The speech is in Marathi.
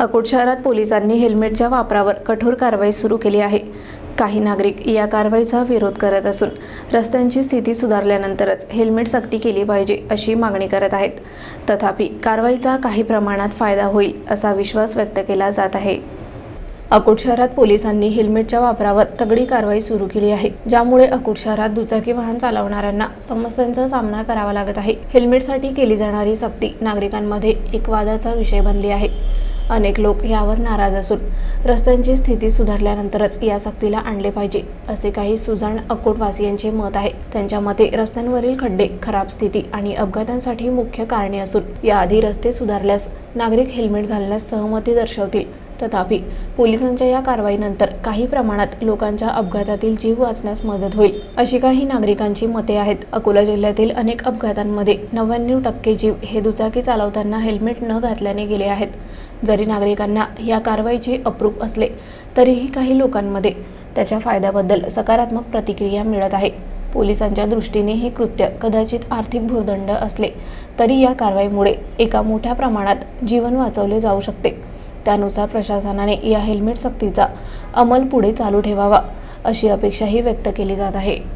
अकोट शहरात पोलिसांनी हेल्मेटच्या वापरावर कठोर कारवाई सुरू केली आहे. काही नागरिक या कारवाईचा विरोध करत असून रस्त्यांची स्थिती सुधारल्यानंतरच हेल्मेट सक्ती केली पाहिजे अशी मागणी करत आहेत. तथापि कारवाईचा काही प्रमाणात फायदा होईल असा विश्वास व्यक्त केला जात आहे. अकोट शहरात पोलिसांनी हेल्मेटच्या वापरावर तगडी कारवाई सुरू केली आहे ज्यामुळे अकोट शहरात दुचाकी वाहन चालवणाऱ्यांना समस्यांचा सामना करावा लागत आहे. हेल्मेटसाठी केली जाणारी सक्ती नागरिकांमध्ये एक वादाचा विषय बनली आहे. अनेक लोक यावर नाराज असून रस्त्यांची स्थिती सुधारल्यानंतरच या सक्तीला आणले पाहिजे असे काही सुजाण अकोटवासियांचे मत आहे. त्यांच्या मते रस्त्यांवरील खड्डे खराब स्थिती आणि अपघातांसाठी मुख्य कारणे असून याआधी रस्ते सुधारल्यास नागरिक हेल्मेट घालण्यास सहमती दर्शवतील. तथापि पोलिसांच्या या कारवाईनंतर काही प्रमाणात लोकांच्या अपघातातील जीव वाचण्यास मदत होईल अशी काही नागरिकांची मते आहेत. अकोला जिल्ह्यातील अनेक अपघातांमध्ये नव्याण्णव टक्के जीव हे दुचाकी चालवताना हेल्मेट न घातल्याने गेले आहेत. जरी नागरिकांना या कारवाईचे अप्रूप असले तरीही काही लोकांमध्ये त्याच्या फायद्याबद्दल सकारात्मक प्रतिक्रिया मिळत आहे. पोलिसांच्या दृष्टीने हे कृत्य कदाचित आर्थिक भूर्दंड असले तरी या कारवाईमुळे एका मोठ्या प्रमाणात जीवन वाचवले जाऊ शकते. त्यानुसार प्रशासनाने या हेल्मेट सक्तीचा अंमल पुढे चालू ठेवावा अशी अपेक्षाही व्यक्त केली जात आहे.